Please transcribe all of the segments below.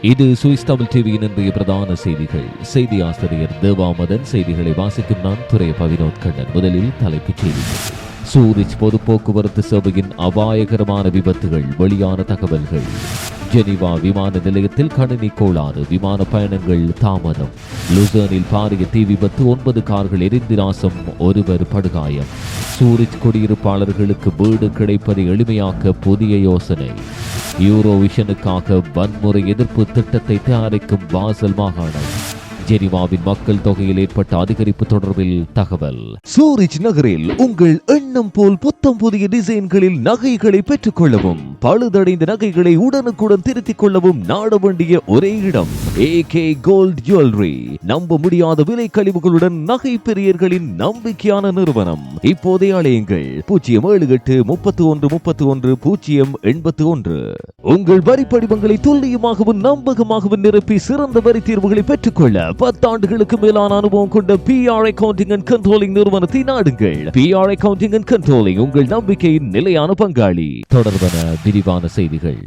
இது சுவிஸ் தமிழ் டிவியின் இன்றைய பிரதான செய்திகள். செய்தி ஆசிரியர் தேவாமதன் செய்திகளை வாசிக்கும் நான் துறை பவினோத் கண்ணன். முதலில் தலைப்புச் செய்திகள். சூரிச் பொது போக்குவரத்து சேவையின் அபாயகரமான விபத்துகள் வெளியான தகவல்கள். ஜெனிவா விமான நிலையத்தில் கணினி கோளாறு விமான பயணங்கள் தாமதம். லுசர்னில் பாரிய தீ விபத்து ஒன்பது கார்கள் எரிந்து நாசம் ஒருவர் படுகாயம். சூரிச் குடியிருப்பாளர்களுக்கு வீடு கிடைப்பதை எளிமையாக்க புதிய யோசனை. யூரோவிஷனுக்காக வன்முறை எதிர்ப்பு திட்டத்தை தயாரிக்கும் வாசல் மாகாணம். ஜெனிவாவின் மக்கள் தொகையில் ஏற்பட்ட அதிகரிப்பு தொடர்பில் தகவல். சூரிச் நகரில் உங்கள் எண்ணம் போல் புத்தம் புதிய டிசைன்களில் நகைகளை பெற்றுக் கொள்ளவும் பழுதடைந்த நகைகளை உடனுக்குடன் திருத்திக் கொள்ளவும் நாட வேண்டிய ஒரே இடம் ஏ கே கோல்ட் ஜுவல்லரி நம்ப முடியாத விலை கழிவுகளுடன் நகை பெரியர்களின் நம்பிக்கையான நிறுவனம். இப்போதே அழையுங்கள் பூஜ்ஜியம் ஏழு எட்டு முப்பத்தி ஒன்று முப்பத்தி ஒன்று பூஜ்ஜியம் எண்பத்தி ஒன்று உங்கள் வரி படிவங்களை துல்லியமாகவும் நம்பகமாகவும் நிரப்பி சிறந்த வரி தீர்வுகளை பெற்றுக்கொள்ள பத்தாண்டுகளுக்கு மேலான அனுபவம் கொண்ட பிஆர் அக்கவுண்டிங் அண்ட் கண்ட்ரோலிங் நிறுவனத்தை நாடுங்கள். பிஆர் அக்கவுண்டிங் அண்ட் கண்ட்ரோலிங் உங்கள் நம்பிக்கையின் நிலையான பங்காளி. தொடர்பான விரிவான செய்திகள்.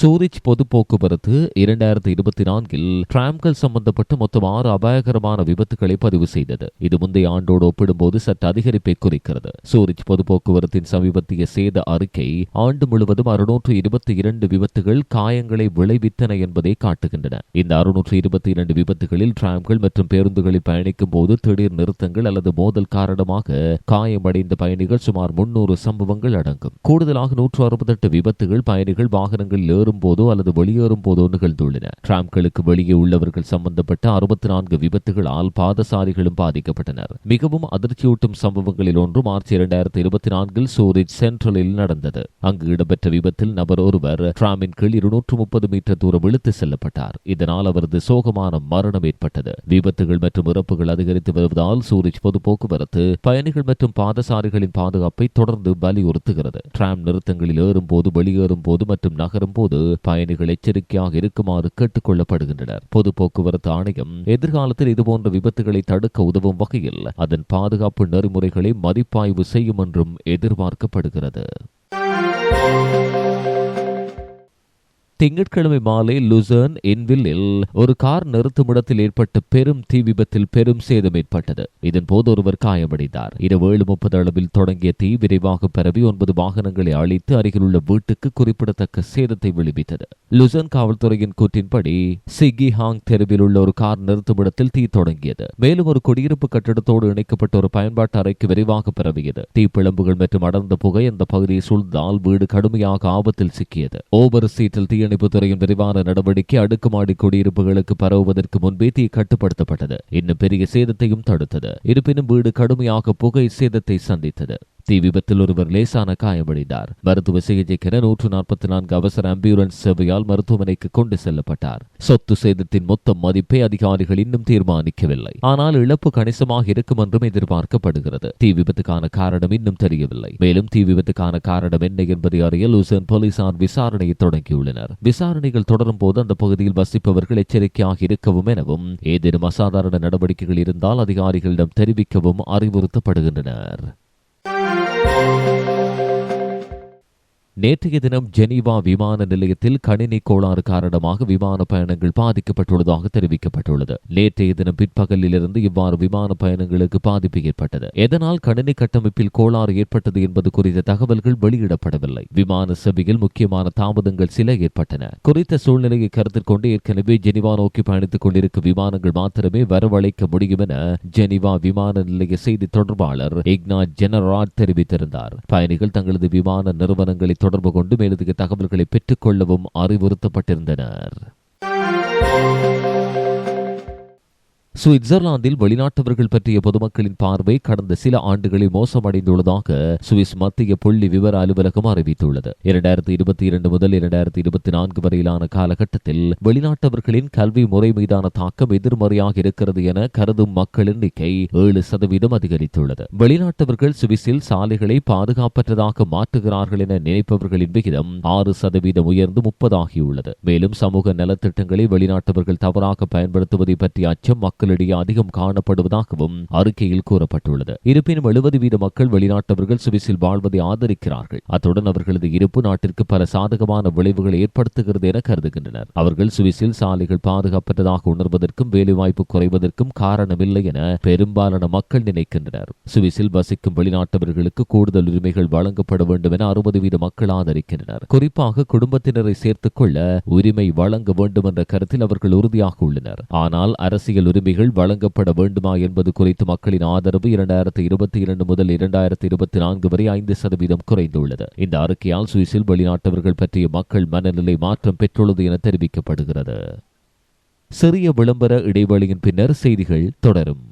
சூரிச் பொது போக்குவரத்து இரண்டாயிரத்தி இருபத்தி நான்கில் டிராம்கள் சம்பந்தப்பட்ட மொத்தம் ஆறு அபாயகரமான விபத்துகளை பதிவு செய்தது. இது முந்தைய ஆண்டோடு ஒப்பிடும்போது சற்று அதிகரிப்பை குறிக்கிறது. சூரிச் பொது போக்குவரத்தின் சமீபத்திய சேத அறிக்கை ஆண்டு முழுவதும் அறுநூற்று இருபத்தி இரண்டு விபத்துகள் காயங்களை விளைவித்தன என்பதை காட்டுகின்றன. இந்த அறுநூற்று இருபத்தி இரண்டு விபத்துகளில் டிராம்கள் மற்றும் பேருந்துகளில் பயணிக்கும் போது திடீர் நிறுத்தங்கள் அல்லது மோதல் காரணமாக காயமடைந்த பயணிகள் சுமார் முன்னூறு சம்பவங்கள் அடங்கும். கூடுதலாக நூற்று அறுபத்தெட்டு விபத்துகள் பயணிகள் வாகனங்களில் ஏறும் போதோ அல்லது வெளியேறும் போதோ நிகழ்ந்துள்ளன. டிராம்களுக்கு வெளியே உள்ளவர்கள் சம்பந்தப்பட்ட அறுபத்தி நான்கு விபத்துகளால் பாதசாரிகளும் பாதிக்கப்பட்டனர். மிகவும் அதிர்ச்சியூட்டும் சம்பவங்களில் ஒன்று மார்ச் இரண்டாயிரத்தி இருபத்தி நான்கில் சூரிச் சென்ட்ரலில் நடந்தது. அங்கு இடம்பெற்ற விபத்தில் நபர் ஒருவர் டிராமின் கீழ் இருநூற்று முப்பது மீட்டர் தூரம் இழுத்து செல்லப்பட்டார். இதனால் அவரது சோகமான மரணம் ஏற்பட்டது. விபத்துகள் மற்றும் இறப்புகள் அதிகரித்து வருவதால் சூரிச் பொது போக்குவரத்து பயணிகள் மற்றும் பாதசாரிகளின் பாதுகாப்பை தொடர்ந்து வலியுறுத்துகிறது. டிராம் நிறுத்தங்களில் ஏறும் போது வெளியேறும் போது மற்றும் நகரும் போது பயணிகள் எச்சரிக்கையாக இருக்குமாறு கேட்டுக் கொள்ளப்படுகின்றனர். பொது போக்குவரத்து ஆணையம் எதிர்காலத்தில் இதுபோன்ற விபத்துகளை தடுக்க உதவும் வகையில் அதன் பாதுகாப்பு நெறிமுறைகளை மதிப்பாய்வு செய்யும் என்றும் எதிர்பார்க்கப்படுகிறது. திங்கட்கிழமை மாலை லுசர்ன் இன்வில்லில் ஒரு கார் நிறுத்துமிடத்தில் ஏற்பட்ட பெரும் தீ விபத்தில் பெரும் சேதம் ஏற்பட்டது. இதன் போது ஒருவர் காயமடைந்தார். இரவு ஏழு முப்பது அளவில் தொடங்கிய தீ விரைவாக பரவி ஒன்பது வாகனங்களை அழித்து அருகிலுள்ள வீட்டுக்கு குறிப்பிடத்தக்க சேதத்தை விளைவித்தது. லுசர்ன் காவல்துறையின் கூற்றின்படி சிகி ஹாங் தெருவில் உள்ள ஒரு கார் நிறுத்துமிடத்தில் தீ தொடங்கியது. மேலும் ஒரு குடியிருப்பு கட்டிடத்தோடு இணைக்கப்பட்ட ஒரு பயன்பாட்டு அறைக்கு விரைவாக பரவியது. தீப்பிழம்புகள் மற்றும் அடர்ந்த புகை அந்த பகுதியை சூழ்ந்தால் வீடு கடுமையாக ஆபத்தில் சிக்கியது. ஓவர் சீட்டில் தீயணை தீயணைப்புத் விரிவான நடவடிக்கை அடுக்குமாடி குடியிருப்புகளுக்கு பரவுவதற்கு முன்பே தீ கட்டுப்படுத்தப்பட்டது. இன்னும் பெரிய சேதத்தையும் தடுத்தது. இருப்பினும் வீடு கடுமையாக புகை சேதத்தை சந்தித்தது. தீ விபத்தில் ஒருவர் லேசான காயமடைந்தார். மருத்துவ சிகிச்சைக்கென நூற்று நாற்பத்தி நான்கு அவசர ஆம்புலன்ஸ் சேவையால் மருத்துவமனைக்கு கொண்டு செல்லப்பட்டார். சொத்து சேதத்தின் மொத்த மதிப்பை அதிகாரிகள் இன்னும் தீர்மானிக்கவில்லை. ஆனால் இழப்பு கணிசமாக இருக்கும் என்றும் எதிர்பார்க்கப்படுகிறது. தீ விபத்துக்கான காரணம் இன்னும் தெரியவில்லை. மேலும் தீ விபத்துக்கான காரணம் என்ன என்பதை அறிய லூசன் போலீசார் விசாரணையை தொடங்கியுள்ளனர். விசாரணைகள் தொடரும் போது அந்த பகுதியில் வசிப்பவர்கள் எச்சரிக்கையாக இருக்கவும் எனவும் ஏதேனும் அசாதாரண நடவடிக்கைகள் இருந்தால் அதிகாரிகளிடம் தெரிவிக்கவும் அறிவுறுத்தப்படுகின்றனர். Música நேற்றைய தினம் ஜெனீவா விமான நிலையத்தில் கணினி கோளாறு காரணமாக விமான பயணங்கள் பாதிக்கப்பட்டுள்ளதாக தெரிவிக்கப்பட்டுள்ளது. நேற்றைய தினம் பிற்பகலிலிருந்து இவ்வாறு விமான பயணங்களுக்கு பாதிப்பு ஏற்பட்டது. எதனால் கணினி கட்டமைப்பில் கோளாறு ஏற்பட்டது என்பது குறித்த தகவல்கள் வெளியிடப்படவில்லை. விமான சேவையில் முக்கியமான தாமதங்கள் சில ஏற்பட்டன. குறித்த சூழ்நிலையை கருத்தில் கொண்டு ஏற்கனவே ஜெனிவா நோக்கி பயணித்துக் கொண்டிருக்கும் விமானங்கள் மாத்திரமே வரவழைக்க முடியும் என ஜெனிவா விமான நிலைய செய்தி தொடர்பாளர் இக்னா ஜெனராட் தெரிவித்திருந்தார். பயணிகள் தங்களது விமான நிறுவனங்களை தொடர்பு கொண்டு மேலதிக தகவல்களை பெற்றுக்கொள்ளவும் அறிவுறுத்தப்பட்டிருந்தனர். சுவிட்சர்லாந்தில் வெளிநாட்டவர்கள் பற்றிய பொதுமக்களின் பார்வை கடந்த சில ஆண்டுகளில் மோசமடைந்துள்ளதாக சுவிஸ் மத்திய புள்ளி விவர அலுவலகம் அறிவித்துள்ளது. இரண்டாயிரத்தி இருபத்தி இரண்டு முதல் இரண்டாயிரத்தி இருபத்தி நான்கு வரையிலான காலகட்டத்தில் வெளிநாட்டவர்களின் கல்வி முறை மீதான தாக்கம் எதிர்மறையாக இருக்கிறது என கருதும் மக்கள் எண்ணிக்கை ஏழு சதவீதம் அதிகரித்துள்ளது. வெளிநாட்டவர்கள் சுவிஸில் சாலைகளை பாதுகாப்பற்றதாக மாற்றுகிறார்கள் என நினைப்பவர்களின் விகிதம் ஆறு சதவீதம் உயர்ந்து முப்பதாகியுள்ளது. மேலும் சமூக நலத்திட்டங்களை வெளிநாட்டவர்கள் தவறாக பயன்படுத்துவதை பற்றிய அச்சம் மக்கள் மக்களிடையே அதிகம் காணப்படுவதாகவும் அறிக்கையில் கூறப்பட்டுள்ளது. இருப்பினும் எழுபது வீத மக்கள் வெளிநாட்டவர்கள் சுவிஸில் வாழ்வதை ஆதரிக்கிறார்கள். அத்துடன் அவர்களது இருப்பு நாட்டிற்கு பல சாதகமான விளைவுகளை ஏற்படுத்துகிறது என கருதுகின்றனர். அவர்கள் சுவிஸில் சாலைகள் பாதுகாப்பற்றதாக உணர்வதற்கும் வேலைவாய்ப்பு குறைவதற்கும் காரணமில்லை என பெரும்பாலான மக்கள் நினைக்கின்றனர். சுவிஸில் வசிக்கும் வெளிநாட்டவர்களுக்கு கூடுதல் உரிமைகள் வழங்கப்பட வேண்டும் என அறுபது வீத மக்கள் ஆதரிக்கின்றனர். குறிப்பாக குடும்பத்தினரை சேர்த்துக் கொள்ள உரிமை வழங்க வேண்டும் என்ற கருத்தில் அவர்கள் உறுதியாக உள்ளனர். ஆனால் அரசியல் உரிமை உதவிகள் வழங்கப்பட வேண்டுமா என்பது குறித்து மக்களின் ஆதரவு இரண்டாயிரத்தி இருபத்தி இரண்டு முதல் இரண்டாயிரத்தி இருபத்தி நான்கு வரை ஐந்து சதவீதம் குறைந்துள்ளது. இந்த அறிக்கையால் சுவிஸில் வெளிநாட்டவர்கள் பற்றிய மக்கள் மனநிலை மாற்றம் பெற்றுள்ளது என தெரிவிக்கப்படுகிறது. சிறிய விளம்பர இடைவெளியின் பின்னர் செய்திகள் தொடரும்.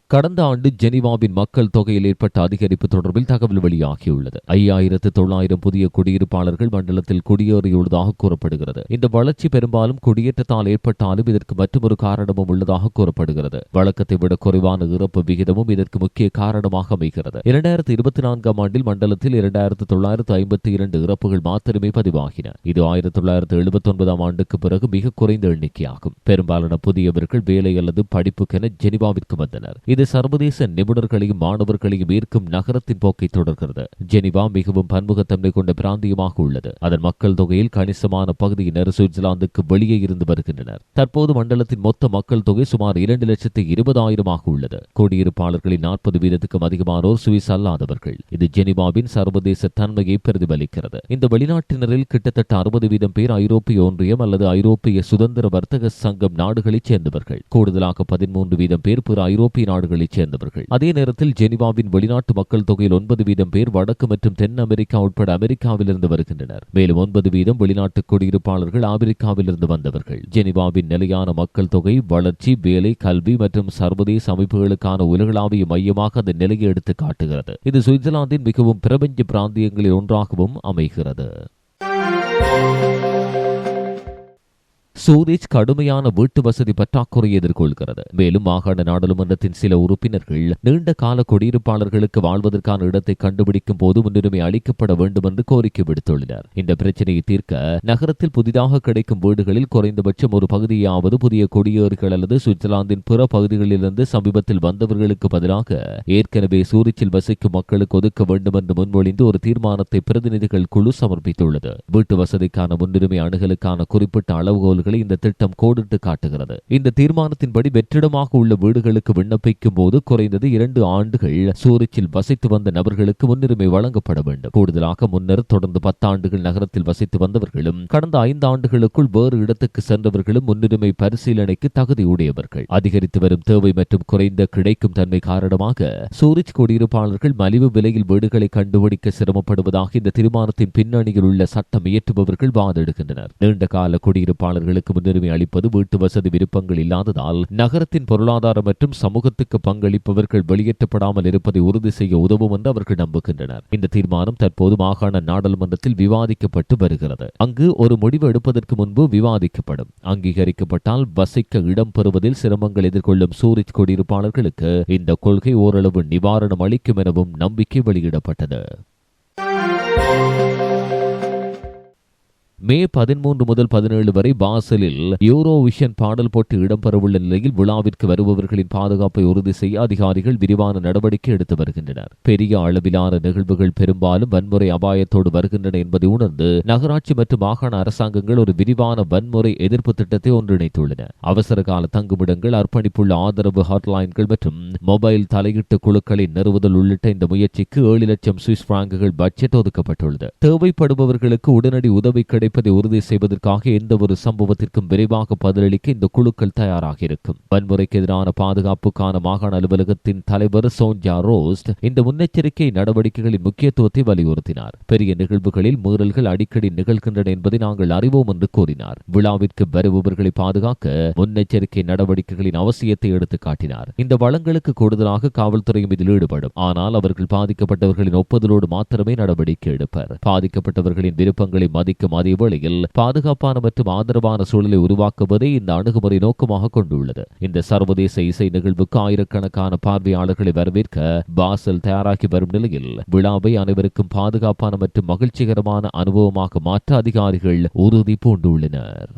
கடந்த ஆண்டு ஜெனிவாவின் மக்கள் தொகையில் ஏற்பட்ட அதிகரிப்பு தொடர்பில் தகவல் வெளியாகியுள்ளது. ஐயாயிரத்து தொள்ளாயிரம் புதிய குடியிருப்பாளர்கள் மண்டலத்தில் குடியேறியுள்ளதாக கூறப்படுகிறது. இந்த வளர்ச்சி பெரும்பாலும் குடியேற்றத்தால் ஏற்பட்டாலும் இதற்கு மற்றொரு காரணமும் உள்ளதாக கூறப்படுகிறது. வழக்கத்தை விட குறைவான இறப்பு விகிதமும் இதற்கு முக்கிய காரணமாக அமைகிறது. இரண்டாயிரத்தி இருபத்தி நான்காம் ஆண்டில் மண்டலத்தில் இரண்டாயிரத்து தொள்ளாயிரத்து ஐம்பத்தி இரண்டு இறப்புகள் மாத்திரமே பதிவாகின. இது ஆயிரத்தி தொள்ளாயிரத்து எழுபத்தி ஒன்பதாம் ஆண்டுக்கு பிறகு மிக குறைந்த எண்ணிக்கையாகும். பெரும்பாலான புதியவர்கள் வேலை அல்லது படிப்புக்கென ஜெனிவாவிற்கு வந்தனர். இது இது சர்வதேச நிபுணர்களையும் மாணவர்களையும் ஈர்க்கும் நகரத்தின் போக்கை தொடர்கிறது. ஜெனிவா மிகவும் பன்முகத்தன்மை கொண்ட பிராந்தியமாக உள்ளது. அதன் மக்கள் தொகையில் கணிசமான பகுதியினர் சுவிட்சர்லாந்துக்கு வெளியே இருந்து வருகின்றனர். தற்போது மண்டலத்தின் மொத்த மக்கள் தொகை சுமார் இரண்டு லட்சத்து இருபதாயிரமாக உள்ளது. குடியிருப்பாளர்களின் நாற்பது வீதத்துக்கும் அதிகமானோர் சுவிஸ் அல்லாதவர்கள். இது ஜெனிவாவின் சர்வதேச தன்மையை பிரதிபலிக்கிறது. இந்த வெளிநாட்டினரில் கிட்டத்தட்ட அறுபது வீதம் பேர் ஐரோப்பிய ஒன்றியம் அல்லது ஐரோப்பிய சுதந்திர வர்த்தக சங்கம் நாடுகளைச் சேர்ந்தவர்கள். கூடுதலாக பதிமூன்று வீதம் பேர் பிற ஐரோப்பிய நாடுகள் நாடுகளைச் சேர்ந்தவர்கள். அதே நேரத்தில் ஜெனிவாவின் வெளிநாட்டு மக்கள் தொகையில் ஒன்பது வீதம் பேர் வடக்கு மற்றும் தென் அமெரிக்கா உட்பட அமெரிக்காவிலிருந்து வருகின்றனர். மேலும் ஒன்பது வீதம் வெளிநாட்டு குடியிருப்பாளர்கள் ஆப்பிரிக்காவிலிருந்து வந்தவர்கள். ஜெனிவாவின் நிலையான மக்கள் தொகை வளர்ச்சி வேலை கல்வி மற்றும் சர்வதேச அமைப்புகளுக்கான உலகளாவிய மையமாக அந்த நிலையை எடுத்து காட்டுகிறது. இது சுவிட்சர்லாந்தின் மிகவும் பிரபஞ்ச பிராந்தியங்களில் ஒன்றாகவும் அமைகிறது. சூரிச் கடுமையான வீட்டு வசதி பற்றாக்குறையை எதிர்கொள்கிறது. மேலும் மாகாண நாடாளுமன்றத்தின் சில உறுப்பினர்கள் நீண்ட கால குடியிருப்பாளர்களுக்கு வாழ்வதற்கான இடத்தை கண்டுபிடிக்கும் போது முன்னுரிமை அளிக்கப்பட வேண்டும் என்று கோரிக்கை விடுத்துள்ளனர். இந்த பிரச்சனையை தீர்க்க நகரத்தில் புதிதாக கிடைக்கும் வீடுகளில் குறைந்தபட்சம் ஒரு பகுதியாவது புதிய குடியேறுகள் அல்லது சுவிட்சர்லாந்தின் பிற பகுதிகளிலிருந்து சமீபத்தில் வந்தவர்களுக்கு பதிலாக ஏற்கனவே சூரிச்சில் வசிக்கும் மக்களுக்கு ஒதுக்க வேண்டும் என்று முன்மொழிந்து ஒரு தீர்மானத்தை பிரதிநிதிகள் குழு சமர்ப்பித்துள்ளது. வீட்டு வசதிக்கான முன்னுரிமை அணுகலுக்கான குறிப்பிட்ட அளவுகோல் விவரங்களை இந்த திட்டம் கோடிட்டு காட்டுகிறது. இந்த தீர்மானத்தின்படி வெற்றிடமாக உள்ள வீடுகளுக்கு விண்ணப்பிக்கும் போது குறைந்தது இரண்டு ஆண்டுகள் சூரிச்சில் வசித்து வந்த நபர்களுக்கு முன்னுரிமை வழங்கப்பட வேண்டும். கூடுதலாக முன்னர் தொடர்ந்து பத்தாண்டுகள் நகரத்தில் வசித்து வந்தவர்களும் கடந்த ஐந்து ஆண்டுகளுக்குள் வேறு இடத்துக்கு சென்றவர்களும் முன்னுரிமை பரிசீலனைக்கு தகுதியுடையவர்கள் அதிகரித்து வரும் தேவை மற்றும் குறைந்த கிடைக்கும் தன்மை காரணமாக சூரிச் குடியிருப்பாளர்கள் மலிவு விலையில் வீடுகளை கண்டுபிடிக்க சிரமப்படுவதாக இந்த தீர்மானத்தின் பின்னணியில் உள்ள சட்டம் இயற்றுபவர்கள் வாதிடுகின்றனர். நீண்ட கால குடியிருப்பாளர்கள் மக்களுக்கு முன்னுரிமை அளிப்பது வீட்டு வசதி விருப்பங்கள் இல்லாததால் நகரத்தின் பொருளாதார மற்றும் சமூகத்துக்கு பங்களிப்பவர்கள் வெளியேற்றப்படாமல் இருப்பதை உறுதி செய்ய உதவும் என்று அவர்கள் நம்புகின்றனர். இந்த தீர்மானம் தற்போது மாகாண நாடாளுமன்றத்தில் விவாதிக்கப்பட்டு வருகிறது. அங்கு ஒரு முடிவு எடுப்பதற்கு முன்பு விவாதிக்கப்படும். அங்கீகரிக்கப்பட்டால் வசிக்க இடம் பெறுவதில் சிரமங்கள் எதிர்கொள்ளும் சூரித் குடியிருப்பாளர்களுக்கு இந்த கொள்கை ஓரளவு நிவாரணம் அளிக்கும் எனவும் நம்பிக்கை வெளியிடப்பட்டது. மே பதிமூன்று முதல் பதினேழு வரை பாசலில் யூரோவிஷன் பாடல் போட்டி இடம்பெறவுள்ள நிலையில் விழாவிற்கு வருபவர்களின் பாதுகாப்பை உறுதி செய்ய அதிகாரிகள் விரிவான நடவடிக்கை எடுத்து வருகின்றனர். பெரிய அளவிலான நிகழ்வுகள் பெரும்பாலும் வன்முறை அபாயத்தோடு வருகின்றன என்பதை உணர்ந்து நகராட்சி மற்றும் மாகாண அரசாங்கங்கள் ஒரு விரிவான வன்முறை எதிர்ப்பு திட்டத்தை ஒன்றிணைத்துள்ளன. அவசர கால தங்குமிடங்கள் அர்ப்பணிப்புள்ள ஆதரவு ஹாட்லைன்கள் மற்றும் மொபைல் தலையீட்டு குழுக்களை நிறுவுதல் உள்ளிட்ட இந்த முயற்சிக்கு ஏழு லட்சம் சுவிஸ் பிராங்குகள் பட்ஜெட் ஒதுக்கப்பட்டுள்ளது. தேவைப்படுபவர்களுக்கு உடனடி உதவி கிடை கிடைப்பதை உறுதி செய்வதற்காக எந்த ஒரு சம்பவத்திற்கும் விரைவாக பதிலளிக்க இந்த குழுக்கள் தயாராக இருக்கும். வன்முறைக்கு எதிரான பாதுகாப்புக்கான மாகாண அலுவலகத்தின் தலைவர் சோன்யா ரோஸ்ட் இந்த முன்னெச்சரிக்கை நடவடிக்கைகளின் முக்கியத்துவத்தை வலியுறுத்தினார். பெரிய நிகழ்வுகளில் மீறல்கள் அடிக்கடி நிகழ்கின்றன என்பதை நாங்கள் அறிவோம் என்று கூறினார். விழாவிற்கு வருபவர்களை பாதுகாக்க முன்னெச்சரிக்கை நடவடிக்கைகளின் அவசியத்தை எடுத்து காட்டினார். இந்த வளங்களுக்கு கூடுதலாக காவல்துறையும் இதில் ஈடுபடும். ஆனால் அவர்கள் பாதிக்கப்பட்டவர்களின் ஒப்புதலோடு மாத்திரமே நடவடிக்கை எடுப்பர். பாதிக்கப்பட்டவர்களின் விருப்பங்களை மதிக்கும் அதே இடைவெளியில் பாதுகாப்பான மற்றும் ஆதரவான சூழலை உருவாக்குவதே இந்த அணுகுமுறை நோக்கமாக கொண்டுள்ளது. இந்த சர்வதேச இசை நிகழ்வுக்கு ஆயிரக்கணக்கான பார்வையாளர்களை வரவேற்க பாசல் தயாராகி வரும் நிலையில் விழாவை அனைவருக்கும் பாதுகாப்பான மற்றும் மகிழ்ச்சிகரமான அனுபவமாக மாற்ற அதிகாரிகள் உறுதி பூண்டுள்ளனர்.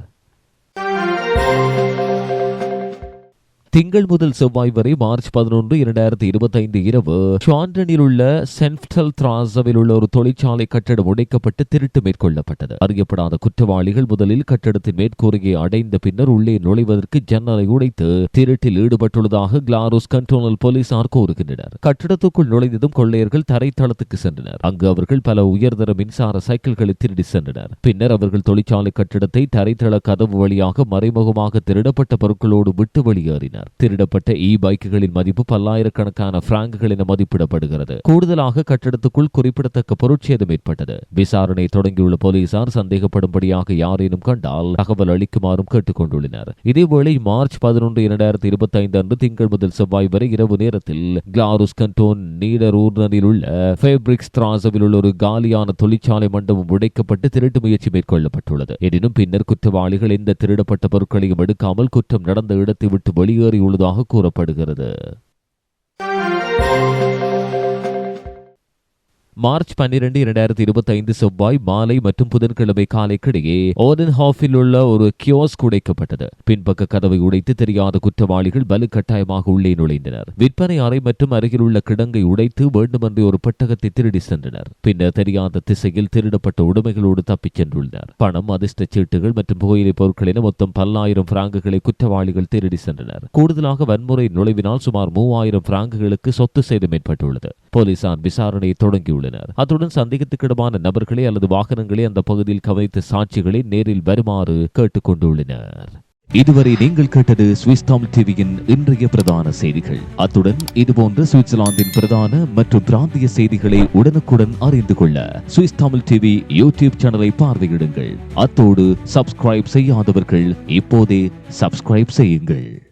திங்கள் முதல் செவ்வாய் வரை மார்ச் பதினொன்று இரண்டாயிரத்தி இருபத்தைந்து இரவு சாண்டனில் உள்ள சென்ட்ரல் திராசவில் உள்ள ஒரு தொழிற்சாலை கட்டடம் உடைக்கப்பட்டு திருட்டு மேற்கொள்ளப்பட்டது. அறியப்படாத குற்றவாளிகள் முதலில் கட்டடத்தின் மேற்கூரையை அடைந்த பின்னர் உள்ளே நுழைவதற்கு ஜன்னலை உடைத்து திருட்டில் ஈடுபட்டுள்ளதாக கிளாரோஸ் கண்டோனல் போலீசார் கூறுகின்றனர். கட்டடத்துக்குள் நுழைந்ததும் கொள்ளையர்கள் தரைத்தளத்துக்கு சென்றனர். அங்கு அவர்கள் பல உயர்தர மின்சார சைக்கிள்களை திருடி சென்றனர். பின்னர் அவர்கள் தொழிற்சாலை கட்டடத்தை தரைத்தள கதவு வழியாக மறைமுகமாக திருடப்பட்ட பொருட்களோடு விட்டு வெளியேறினர். திருடப்பட்ட இ பைக்குகளின் மதிப்பு பல்லாயிரக்கணக்கான பிராங்குகள் என மதிப்பிடப்படுகிறது. கூடுதலாக கட்டடத்துக்குள் குறிப்பிடத்தக்க பொருட்சேதம் ஏற்பட்டது. விசாரணை தொடங்கியுள்ள போலீசார் சந்தேகப்படும்படியாக யாரேனும் கண்டால் தகவல் அளிக்குமாறும் கேட்டுக் கொண்டுள்ளனர் இதேவேளை மார்ச் பதினொன்று இரண்டாயிரத்தி இருபத்தி ஐந்து அன்று திங்கள் முதல் செவ்வாய் வரை இரவு நேரத்தில் கிளாருஸ் கண்டோன் நீடரூர்னரில் உள்ள ஃபேப்ரிக்ஸ் திராசவில் உள்ள ஒரு காலியான தொழிற்சாலை மண்டபம் உடைக்கப்பட்டு திருட்டு முயற்சி மேற்கொள்ளப்பட்டுள்ளது. எனினும் பின்னர் குற்றவாளிகள் எந்த திருடப்பட்ட பொருட்களையும் எடுக்காமல் குற்றம் நடந்த இடத்தை விட்டு வெளியேறி வெளியேறியுள்ளதாக கூறப்படுகிறது. மார்ச் பன்னிரண்டு இரண்டாயிரத்தி இருபத்தி ஐந்து செவ்வாய் மாலை மற்றும் புதன்கிழமை காலைக்கிடையே ஓடன்ஹாஃபில் உள்ள ஒரு கியோஸ்க் உடைக்கப்பட்டது. பின்பக்க கதவை உடைத்து தெரியாத குற்றவாளிகள் வலுக்கட்டாயமாக உள்ளே நுழைந்தனர். விற்பனை அறை மற்றும் அருகில் உள்ள கிடங்கை உடைத்து வேண்டுமென்றே ஒரு பெட்டகத்தை திருடி சென்றனர். பின்னர் தெரியாத திசையில் திருடப்பட்ட உடைமைகளோடு தப்பிச் சென்றுள்ளனர். பணம் அதிர்ஷ்ட சீட்டுகள் மற்றும் புகையிலை பொருட்கள் என மொத்தம் பல்லாயிரம் பிராங்குகளை குற்றவாளிகள் திருடி சென்றனர். கூடுதலாக வன்முறை நுழைவினால் சுமார் மூவாயிரம் பிராங்குகளுக்கு சொத்து சேதம் ஏற்பட்டுள்ளது. போலீசார் விசாரணையை தொடங்கியுள்ளனர். அத்துடன் சந்தேகத்துக்கிடமான நபர்களை அல்லது வாகனங்களை அந்த பகுதியில் கவனித்த சாட்சிகளை நேரில் வருமாறு கேட்டுக் கொண்டுள்ளனர் இதுவரை நீங்கள் கேட்டது சுவிஸ் தமிழ் டிவியின் இன்றைய பிரதான செய்திகள். அத்துடன் இதுபோன்ற சுவிட்சர்லாந்தின் பிரதான மற்றும் பிராந்திய செய்திகளை உடனுக்குடன் அறிந்து கொள்ள சுவிஸ் தமிழ் டிவி யூடியூப் சேனலை பார்வையிடுங்கள். அத்தோடு சப்ஸ்கிரைப் செய்யாதவர்கள் இப்போதே சப்ஸ்கிரைப் செய்யுங்கள்.